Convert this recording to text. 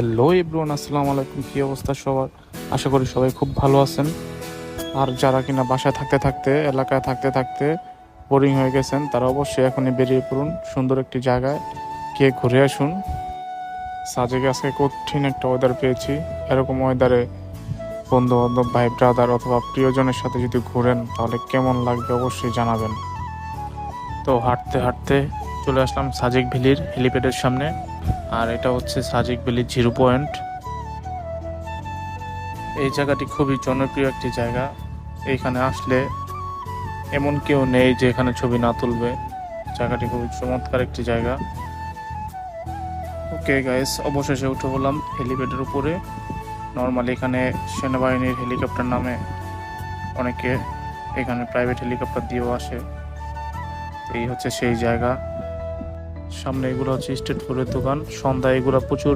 Hello everyone, আসসালামু আলাইকুম, কী অবস্থা সবার? আশা করি সবাই খুব ভালো আছেন। আর যারা কিনা বাসায় থাকতে থাকতে, এলাকায় থাকতে থাকতে বোরিং হয়ে গেছেন, তারা অবশ্যই এখনই বেরিয়ে পড়ুন, সুন্দর একটি জায়গায় গিয়ে ঘুরে আসুন। সাজেকে আজকে কঠিন একটা ওয়েদার পেয়েছি। এরকম ওয়েদারে বন্ধু বান্ধব ভাই ব্রাদার অথবা প্রিয়জনের সাথে যদি ঘুরেন, তাহলে কেমন লাগবে অবশ্যই জানাবেন। তো হাঁটতে হাঁটতে চলে আসলাম সাজেক ভ্যালির হেলিপ্যাডের সামনে। আর এটা হচ্ছে সাজেক ভ্যালি জিরো পয়েন্ট। এই জায়গাটি খুবই জনপ্রিয় একটি জায়গা। এইখানে আসলে এমন কেউ নেই যে এখানে ছবি না তুলবে। জায়গাটি খুবই চমৎকার একটি জায়গা। ওকে গাইস, অবশেষে উঠে বললাম হেলিপ্যাডের উপরে। নর্মালি এখানে সেনাবাহিনীর হেলিকপ্টার নামে অনেকে এখানে প্রাইভেট হেলিকপ্টার দিয়েও আসে। এই হচ্ছে সেই জায়গা। সামনে এগুলো হচ্ছে স্ট্রিট ফুলের দোকান। সন্ধ্যায় এগুলো প্রচুর